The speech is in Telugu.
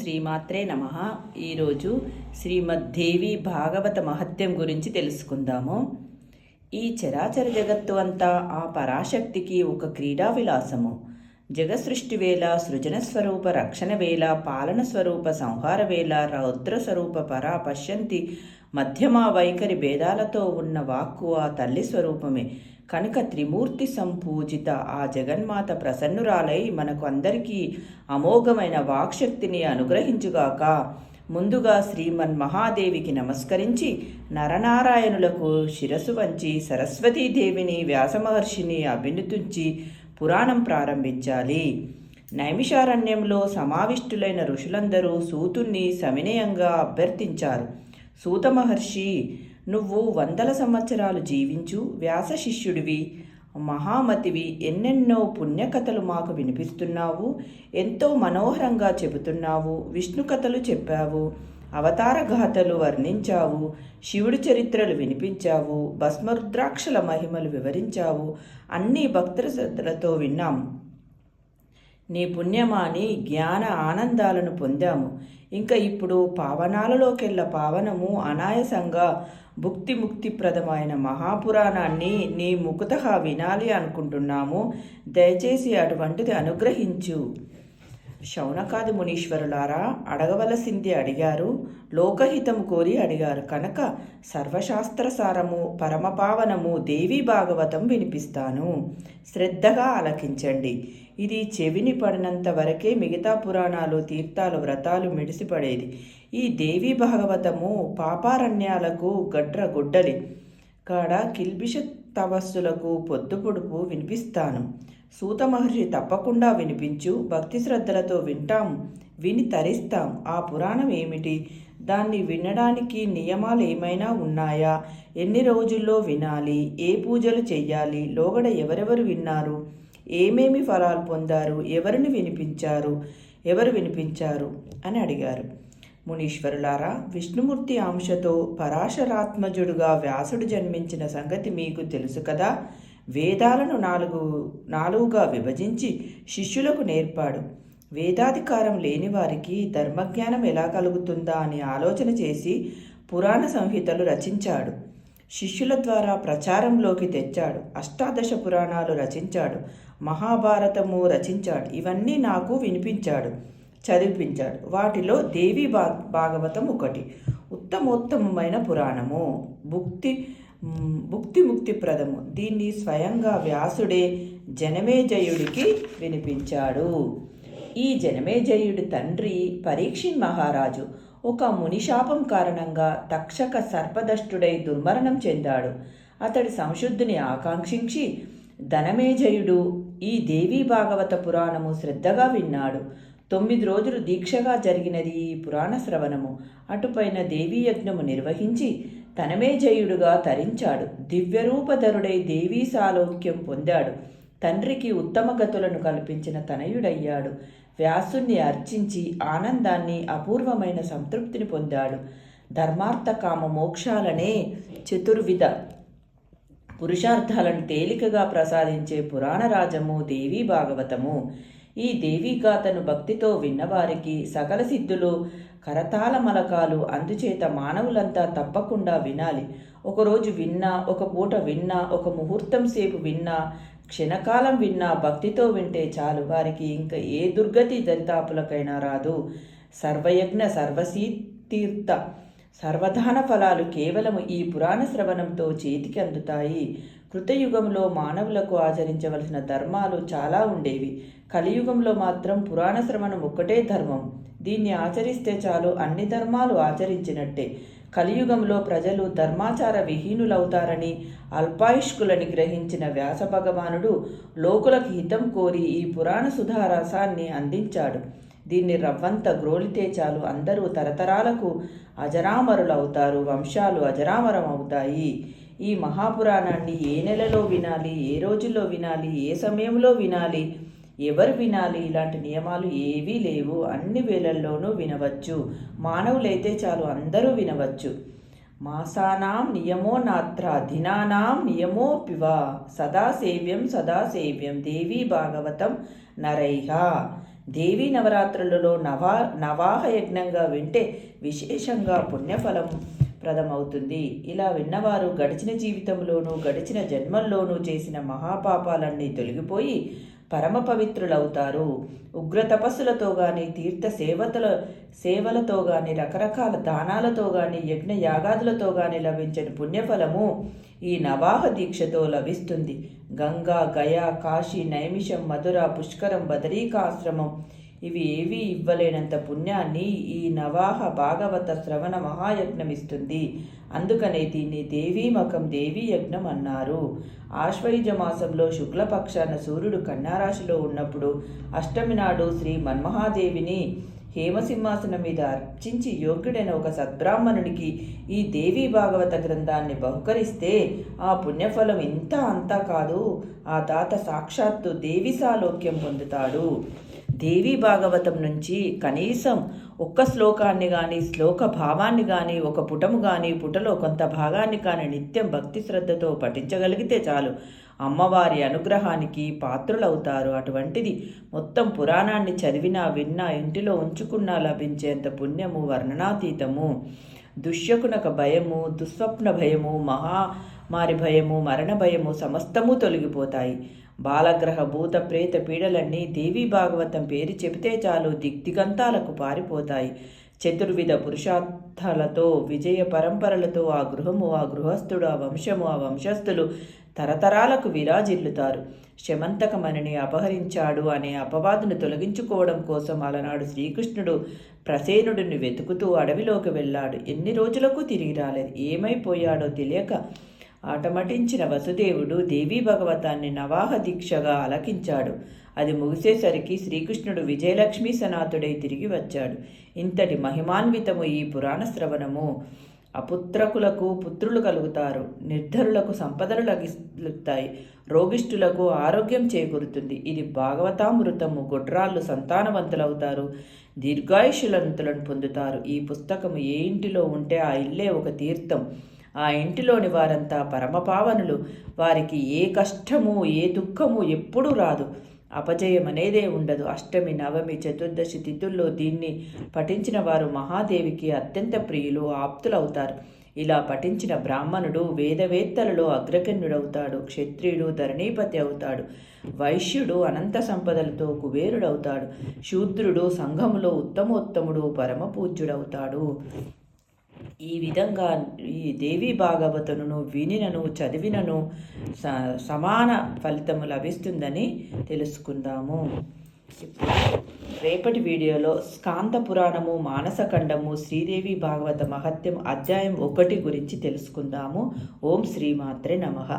శ్రీమాత్రే నమ. ఈరోజు శ్రీమద్దేవి భాగవత మహత్యం గురించి తెలుసుకుందాము. ఈ చరాచర జగత్తు అంతా ఆ పరాశక్తికి ఒక క్రీడా విలాసము. జగసృష్టి వేళ సృజన స్వరూప రక్షణ వేళ పాలన స్వరూప సంహార వేళ రౌద్ర స్వరూప పరా పశ్యంతి మధ్యమా వైఖరి భేదాలతో ఉన్న వాక్కు ఆ తల్లి స్వరూపమే. కనుక త్రిమూర్తి సంపూజిత ఆ జగన్మాత ప్రసన్నురాలై మనకు అందరికీ అమోఘమైన వాక్శక్తిని అనుగ్రహించుగాక. ముందుగా శ్రీమన్ మహాదేవికి నమస్కరించి నరనారాయణులకు శిరసు వంచి సరస్వతీదేవిని వ్యాసమహర్షిని అభినుతుంచి పురాణం ప్రారంభించాలి. నైమిషారణ్యంలో సమావిష్టులైన ఋషులందరూ సూతుణ్ణి సవినయంగా అభ్యర్థించారు. సూత మహర్షి నువ్వు వందల సంవత్సరాలు జీవించు వ్యాస శిష్యుడివి మహామతివి ఎన్నెన్నో పుణ్యకథలు మాకు వినిపిస్తున్నావు ఎంతో మనోహరంగా చెబుతున్నావు విష్ణు కథలు చెప్పావు అవతార గాథలు వర్ణించావు శివుడి చరిత్రలు వినిపించావు భస్మరుద్రాక్షల మహిమలు వివరించావు అన్నీ భక్తుల శ్రద్ధలతో విన్నాం. నీ పుణ్యమాని జ్ఞాన ఆనందాలను పొందాము. ఇంకా ఇప్పుడు పావనాలలోకెళ్ళ పావనము అనాయసంగా భుక్తి ముక్తిప్రదమైన మహాపురాణాన్ని నీ ముకుత వినాలి అనుకుంటున్నాము. దయచేసి అటువంటిది అనుగ్రహించు. శౌనకాది మునీశ్వరులారా అడగవలసింది అడిగారు లోకహితం కోరి అడిగారు. కనుక సర్వశాస్త్రసారము పరమపావనము దేవీ భాగవతం వినిపిస్తాను. శ్రద్ధగా ఆలకించండి. ఇది చెవిని పడినంత వరకే మిగతా పురాణాలు తీర్థాలు వ్రతాలు మిడిసిపడేది. ఈ దేవీ భాగవతము పాపారణ్యాలకు గడ్ర గుడ్డలి. కాడ కిల్బిష తపస్సులకు పొద్దుపొడుపు వినిపిస్తాను. సూత మహర్షి తప్పకుండా వినిపించు భక్తి శ్రద్ధలతో వింటాం విని తరిస్తాం. ఆ పురాణం ఏమిటి? దాన్ని వినడానికి నియమాలు ఏమైనా ఉన్నాయా? ఎన్ని రోజుల్లో వినాలి? ఏ పూజలు చెయ్యాలి? లోగడ ఎవరెవరు విన్నారు? ఏమేమి ఫలాలు పొందారు? ఎవరిని వినిపించారు? ఎవరు వినిపించారు? అని అడిగారు. మునీశ్వరులారా విష్ణుమూర్తి అంశతో పరాశరాత్మజుడుగా వ్యాసుడు జన్మించిన సంగతి మీకు తెలుసు కదా? వేదాలను నాలుగు నాలుగుగా విభజించి శిష్యులకు నేర్పాడు. వేదాధికారం లేని వారికి ధర్మజ్ఞానం ఎలా కలుగుతుందా అని ఆలోచన చేసి పురాణ సంహితలు రచించాడు. శిష్యుల ద్వారా ప్రచారంలోకి తెచ్చాడు. అష్టాదశ పురాణాలు రచించాడు. మహాభారతము రచించాడు. ఇవన్నీ నాకు వినిపించాడు చదివిపించాడు. వాటిలో దేవి భా భాగవతం ఒకటి. ఉత్తమోత్తమమైన పురాణము. భుక్తి భుక్తి ముక్తిప్రదము. దీన్ని స్వయంగా వ్యాసుడే జనమేజయుడికి వినిపించాడు. ఈ జనమేజయుడి తండ్రి పరీక్షిన్ మహారాజు ఒక మునిశాపం కారణంగా తక్షక సర్పదష్టుడై దుర్మరణం చెందాడు. అతడి సంశుద్ధిని ఆకాంక్షించి ధనమేజయుడు ఈ దేవీ భాగవత పురాణము శ్రద్ధగా విన్నాడు. తొమ్మిది రోజులు దీక్షగా జరిగినది ఈ పురాణ శ్రవణము. అటుపైన దేవీ యజ్ఞము నిర్వహించి తనమే జయుడుగా తరించాడు. దివ్యరూపధరుడై దేవీ సాలోక్యం పొందాడు. తండ్రికి ఉత్తమ గతులను కల్పించిన తనయుడయ్యాడు. వ్యాసుణ్ణి అర్చించి ఆనందాన్ని అపూర్వమైన సంతృప్తిని పొందాడు. ధర్మార్థ కామ మోక్షాలనే చతుర్విధ పురుషార్థాలను తేలికగా ప్రసాదించే పురాణరాజము దేవీ భాగవతము. ఈ దేవీగాథను భక్తితో విన్నవారికి సకల సిద్ధులు కరతాళ మలకాలు అందుచేత మానవులంతా తప్పకుండా వినాలి. ఒకరోజు విన్నా ఒక పూట విన్నా ఒక ముహూర్తం సేపు విన్నా క్షణకాలం విన్నా భక్తితో వింటే చాలు. వారికి ఇంకా ఏ దుర్గతి దరితాపులకైనా రాదు. సర్వయజ్ఞ సర్వసీతీర్థ సర్వధాన ఫలాలు కేవలం ఈ పురాణ శ్రవణంతో చేతికి అందుతాయి. కృతయుగంలో మానవులకు ఆచరించవలసిన ధర్మాలు చాలా ఉండేవి. కలియుగంలో మాత్రం పురాణ శ్రవణం ఒక్కటే ధర్మం. దీన్ని ఆచరిస్తే చాలు అన్ని ధర్మాలు ఆచరించినట్టే. కలియుగంలో ప్రజలు ధర్మాచార విహీనులవుతారని అల్పాయుష్కులని గ్రహించిన వ్యాస భగవానుడు లోకులకు హితం కోరి ఈ పురాణ సుధారసాన్ని అందించాడు. దీన్ని రవ్వంత గ్రోలితే చాలు. అందరూ తరతరాలకు అజరామరులవుతారు. వంశాలు అజరామరం అవుతాయి ఈ మహాపురాణాన్ని ఏ నెలలో వినాలి? ఏ రోజుల్లో వినాలి? ఏ సమయంలో వినాలి? ఎవరు వినాలి? ఇలాంటి నియమాలు ఏవీ లేవు. అన్ని వేళల్లోనూ వినవచ్చు. మానవులైతే చాలు అందరూ వినవచ్చు. మాసానాం నియమో నాత్ర దినానాం నియమో పివ. సదా సేవ్యం సదా సేవ్యం దేవీ భాగవతం నరైహ. దేవీ నవరాత్రులలో నవా నవాహ యజ్ఞంగా వింటే విశేషంగా పుణ్యఫలం ప్రదమవుతుంది. ఇలా విన్నవారు గడిచిన జీవితంలోనూ గడిచిన జన్మల్లోనూ చేసిన మహాపాపాలన్నీ తొలగిపోయి పరమ పవిత్రులవుతారు. ఉగ్ర తపస్సులతో గాని తీర్థ సేవతల సేవలతో గాని రకరకాల దానాలతో గాని యజ్ఞ యాగాదులతో గాని లభించని పుణ్యఫలము ఈ నవాహ దీక్షతో లభిస్తుంది. గంగా గయా కాశీ నైమిషం మధుర పుష్కరం బదరీకాశ్రమం ఇవి ఏవీ ఇవ్వలేనంత పుణ్యాన్ని ఈ నవాహ భాగవత శ్రవణ మహాయజ్ఞం ఇస్తుంది అందుకనే దీన్ని దేవీమకం దేవీ యజ్ఞం అన్నారు. ఆశ్వయుజ మాసంలో శుక్లపక్షాన సూర్యుడు కన్యారాశిలో ఉన్నప్పుడు అష్టమి నాడు శ్రీ మన్మహాదేవిని హేమసింహాసనం మీద అర్చించి యోగ్యుడైన ఒక సద్బ్రాహ్మణునికి ఈ దేవీ భాగవత గ్రంథాన్ని బహుకరిస్తే ఆ పుణ్యఫలం ఇంత అంతా కాదు. ఆ తాత సాక్షాత్తు దేవి సాలోక్యం పొందుతాడు. దేవీ భాగవతం నుంచి కనీసం ఒక్క శ్లోకాన్ని కానీ శ్లోక భావాన్ని కానీ ఒక పుటము కానీ పుటలో కొంత భాగాన్ని కానీ నిత్యం భక్తి శ్రద్ధతో పఠించగలిగితే చాలు. అమ్మవారి అనుగ్రహానికి పాత్రులవుతారు. అటువంటిది మొత్తం పురాణాన్ని చదివినా విన్నా ఇంటిలో ఉంచుకున్నా లభించేంత పుణ్యము వర్ణనాతీతము. దుష్యకునక భయము దుస్వప్న భయము మహా మారి భయము మరణ భయము సమస్తము తొలగిపోతాయి. బాలగ్రహ భూత ప్రేత పీడలన్నీ దేవీ భాగవతం పేరు చెబితే చాలు దిగ్దిగంతాలకు పారిపోతాయి. చతుర్విధ పురుషార్థాలతో విజయ పరంపరలతో ఆ గృహము ఆ గృహస్థుడు ఆ వంశము ఆ వంశస్థులు తరతరాలకు విరాజిల్లుతారు. శమంతకమణిని అపహరించాడు అనే అపవాదును తొలగించుకోవడం కోసం అలనాడు శ్రీకృష్ణుడు ప్రసేనుడిని వెతుకుతూ అడవిలోకి వెళ్ళాడు. ఎన్ని రోజులకు తిరిగి రాలేదు? ఏమైపోయాడో తెలియక ఆటమటించిన వసుదేవుడు దేవీ భగవతాన్ని నవాహ దీక్షగా అలకించాడు. అది ముగిసేసరికి శ్రీకృష్ణుడు విజయలక్ష్మీ సనాథుడై తిరిగి వచ్చాడు. ఇంతటి మహిమాన్వితము ఈ పురాణ శ్రవణము. అపుత్రకులకు పుత్రులు కలుగుతారు. నిర్ధరులకు సంపదలు లగిస్తాయి రోగిష్ఠులకు ఆరోగ్యం చేకూరుతుంది. ఇది భాగవతామృతము. గొడ్రాళ్ళు సంతానవంతులవుతారు. దీర్ఘాయుషులంతులను పొందుతారు. ఈ పుస్తకము ఏ ఇంటిలో ఉంటే ఆ ఇల్లే ఒక తీర్థం. ఆ ఇంటిలోని వారంతా పరమపావనులు వారికి ఏ కష్టము ఏ దుఃఖము ఎప్పుడూ రాదు. అపజయం అనేదే ఉండదు. అష్టమి నవమి చతుర్దశి తిథుల్లో దీన్ని పఠించిన వారు మహాదేవికి అత్యంత ప్రియులు ఆప్తులవుతారు. ఇలా పఠించిన బ్రాహ్మణుడు వేదవేత్తలలో అగ్రగణ్యుడవుతాడు. క్షత్రియుడు ధరణీపతి అవుతాడు. వైశ్యుడు అనంత సంపదలతో కుబేరుడవుతాడు. శూద్రుడు సంఘములో ఉత్తమోత్తముడు పరమపూజ్యుడవుతాడు. ఈ విధంగా ఈ దేవి భాగవతులను వినినను చదివినను స సమాన ఫలితము లభిస్తుందని తెలుసుకుందాము. రేపటి వీడియోలో స్కాంత పురాణము మానసఖండము శ్రీదేవి భాగవత మహత్యం అధ్యాయం ఒకటి గురించి తెలుసుకుందాము. ఓం శ్రీమాత్రే నమః.